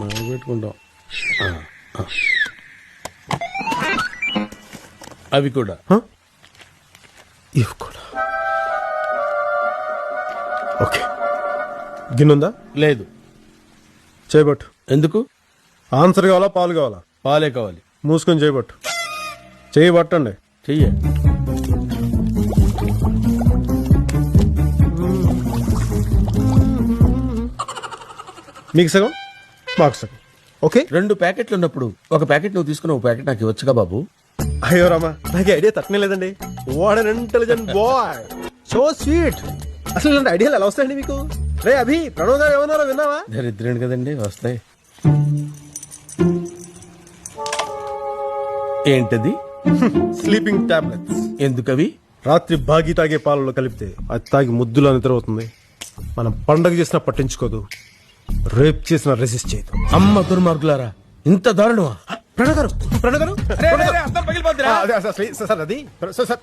పెట్టుకుంటాం. ఆ, ఆ. అవి కూడా. ఇవి కూడా. ఓకే. గిన్నుందా? లేదు. చేయబట్టు ఎందుకు? ఆన్సర్ కావాలా పాలు కావాలా? పాలే కావాలి. మూసుకొని చేయబట్టు చేయి పట్టండి. చెయ్య. మీకు సగం? మాకు సగం ఓకే రెండు ప్యాకెట్లు ఉన్నప్పుడు ఒక ప్యాకెట్ నువ్వు తీసుకుని ఒక ప్యాకెట్ నాకు ఇవ్వచ్చుగా బాబు. అయ్యో రామా నాకు ఐడియా తక్కువ లేదండి. What an intelligent boy so sweet అసలు ఇలాంటి ఐడియాలు ఎలా వస్తాయండి మీకు? రే అభి ప్రణవ్ గారు ఏమన్నారో విన్నావా? దరిద్రుడు కదండి వస్తాయి. ఏంటది? స్లీపింగ్ టాబ్లెట్స్ ఎందుకవి? రాత్రి బాగి తాగే పాలలో కలిపితే అది తాగి ముద్దులో నిద్రవుతుంది మనం పండగ చేసినా పట్టించుకోదు. రేప్ చేసినా రెసిస్ట్ చేయదు అమ్మ దుర్మార్గులారా ఇంత దారుణమా? ప్రణవ్ గారు ప్రణవ్ గారు ఆ, అదే, అదే, అదే, సార్ అది సార్, సార్